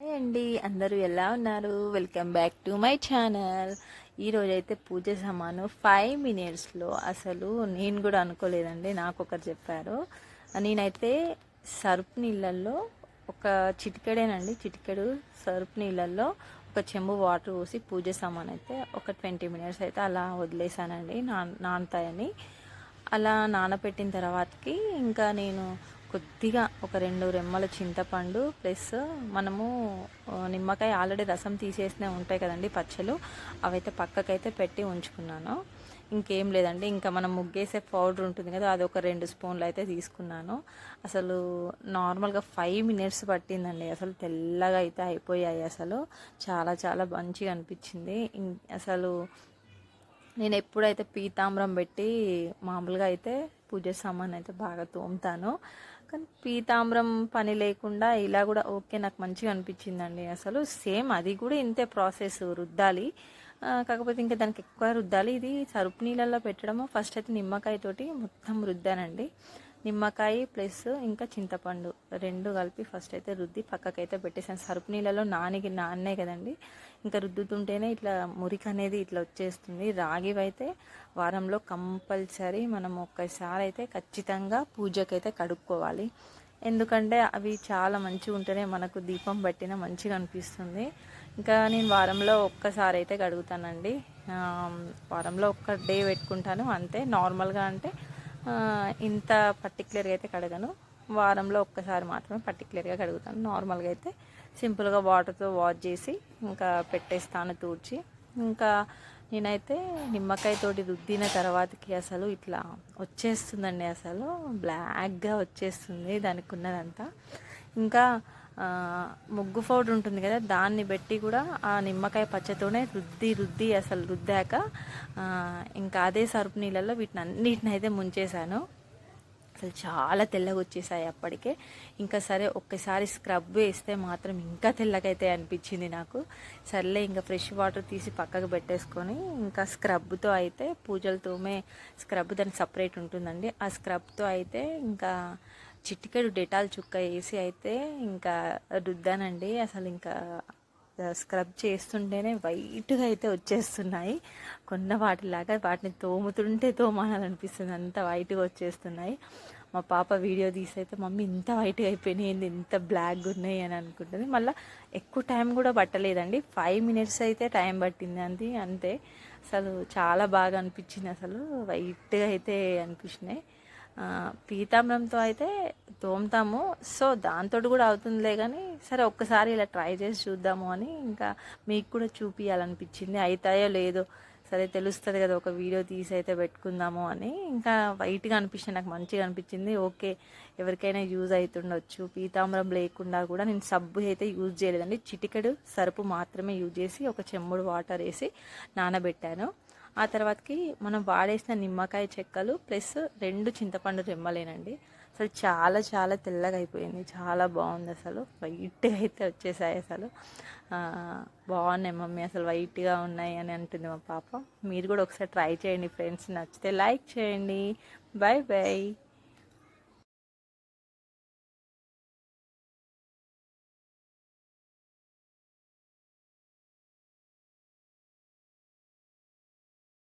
Hi అండి. అందరూ ఎలా ఉన్నారు? Welcome back to my channel. ఈరోజు అయితే పూజ సామాను ఫైవ్ మినిట్స్లో. అసలు నేను కూడా అనుకోలేదండి నాకు ఒకరు చెప్పారు. నేనైతే సర్పు నీళ్ళల్లో ఒక చిటికెడేనండి. చిటికెడు సర్పు నీళ్ళల్లో ఒక చెంబు వాటర్ పోసి పూజ సామాన్ అయితే ఒక ట్వంటీ మినిట్స్ అయితే అలా వదిలేసానండి. నా నానతాయని. అలా నానబెట్టిన తర్వాతకి ఇంకా నేను కొద్దిగా ఒక రెండు రెమ్మల చింతపండు ప్లస్ మనము నిమ్మకాయ ఆల్రెడీ రసం తీసేసినవి ఉంటాయి కదండి పచ్చలు అవైతే పక్కకైతే పెట్టి ఉంచుకున్నాను. ఇంకేం లేదండి ఇంకా మనం ముగ్గేసే పౌడర్ ఉంటుంది కదా అది ఒక రెండు స్పూన్లు అయితే తీసుకున్నాను. అసలు నార్మల్గా ఫైవ్ మినిట్స్ పట్టిందండి అసలు తెల్లగా అయితే అయిపోయాయి అసలు. చాలా చాలా మంచిగా అనిపించింది. అసలు నేను ఎప్పుడైతే పీతాంబరం పెట్టి మామూలుగా అయితే పూజ సామాన్ అయితే బాగా తోముతాను కానీ పీతాంబరం పని లేకుండా ఇలా కూడా ఓకే నాకు మంచిగా అనిపించిందండి. అసలు సేమ్ అది కూడా ఇంతే ప్రాసెస్ రుద్దాలి. కాకపోతే ఇంకా దానికి ఎక్కువ రుద్దాలి. ఇది సరుపు నీళ్ళల్లో పెట్టడము. ఫస్ట్ అయితే నిమ్మకాయ తోటి మొత్తం రుద్దానండి. నిమ్మకాయ ప్లస్ ఇంకా చింతపండు రెండు కలిపి ఫస్ట్ అయితే రుద్ది పక్కకైతే పెట్టేసాను సరుపు నీళ్ళలో నానికి నాన్నే కదండి. ఇంకా రుద్దుతుంటేనే ఇట్లా మురికి అనేది ఇట్లా వచ్చేస్తుంది. రాగివైతే వారంలో కంపల్సరీ మనం ఒక్కసారి అయితే ఖచ్చితంగా పూజకైతే కడుక్కోవాలి. ఎందుకంటే అవి చాలా మంచిగా ఉంటేనే మనకు దీపం పట్టిన మంచిగా అనిపిస్తుంది. ఇంకా నేను వారంలో ఒక్కసారి అయితే కడుగుతానండి. వారంలో ఒక్క డే పెట్టుకుంటాను. అంతే నార్మల్గా అంటే ఇంత పర్టికులర్గా అయితే కడగను. వారంలో ఒక్కసారి మాత్రమే పర్టికులర్గా కడుగుతాను. నార్మల్గా అయితే సింపుల్గా వాటర్తో వాష్ చేసి ఇంకా పెట్టేస్తాను తూడ్చి. ఇంకా నేనైతే నిమ్మకాయ తోటి రుద్దిన తర్వాతకి అసలు ఇట్లా వచ్చేస్తుందండి అసలు. బ్లాక్గా వచ్చేస్తుంది దానికి ఉన్నదంతా ఇంకా ముగ్గు పౌడర్ ఉంటుంది కదా దాన్ని పెట్టి కూడా ఆ నిమ్మకాయ పచ్చతోనే రుద్ది రుద్ది అసలు రుద్దాక ఇంకా అదే సరుపు నీళ్ళల్లో వీటిని అన్నిటిని అయితే ముంచేశాను. అసలు చాలా తెల్లగా వచ్చేసాయి అప్పటికే. ఇంకా సరే ఒక్కసారి స్క్రబ్ వేస్తే మాత్రం ఇంకా తెల్లగైతే అనిపించింది నాకు. సర్లే ఇంకా ఫ్రెష్ వాటర్ తీసి పక్కకు పెట్టేసుకొని ఇంకా స్క్రబ్తో అయితే పూజలతోమే స్క్రబ్ దానికి సపరేట్ ఉంటుందండి. ఆ స్క్రబ్తో అయితే ఇంకా చిటికెడు డెటాల్ చుక్క వేసి అయితే ఇంకా రుద్దానండి. అసలు ఇంకా స్క్రబ్ చేస్తుంటేనే వైట్గా అయితే వచ్చేస్తున్నాయి. కొన్న వాటిలాగా వాటిని తోముతుంటే తోమానాలనిపిస్తుంది అంత వైట్గా వచ్చేస్తున్నాయి. మా పాప వీడియో తీసైతే అయితే మమ్మీ ఇంత వైట్గా అయిపోయినాయి. ఏంది? ఇంత బ్లాక్గా ఉన్నాయి అని అనుకుంటుంది. మళ్ళీ ఎక్కువ టైం కూడా పట్టలేదండి. ఫైవ్ మినిట్స్ అయితే టైం పట్టింది అంది. అంతే. అసలు చాలా బాగా అనిపించింది. అసలు వైట్గా అయితే అనిపించినాయి. పీతాంబరంతో అయితే తోముతాము. సో దాంతో కూడా అవుతుందిలే కానీ సరే ఒక్కసారి ఇలా ట్రై చేసి చూద్దాము అని ఇంకా మీకు కూడా చూపించాలనిపించింది అవుతాయో లేదో సరే తెలుస్తుంది కదా ఒక వీడియో తీసి అయితే పెట్టుకుందాము అని. ఇంకా వైట్గా అనిపించింది నాకు మంచిగా అనిపించింది. ఓకే ఎవరికైనా యూజ్ అవుతుండొచ్చు పీతాంబరం లేకుండా కూడా నేను సబ్బు అయితే యూజ్ చేయలేదండి. చిటికెడు సరుపు మాత్రమే యూజ్ చేసి ఒక చెమ్ముడు వాటర్ వేసి నానబెట్టాను. ఆ తర్వాతకి మనం వాడేసిన నిమ్మకాయ చెక్కలు ప్లస్ రెండు చింతపండు రెమ్మలేనండి. అసలు చాలా చాలా తెల్లగా అయిపోయింది. చాలా బాగుంది అసలు. వైట్గా అయితే వచ్చేసాయి అసలు. బాగున్నాయి మమ్మీ. అసలు వైట్గా ఉన్నాయి అని అంటుంది మా పాప. మీరు కూడా ఒకసారి ట్రై చేయండి ఫ్రెండ్స్. నచ్చితే లైక్ చేయండి. Bye bye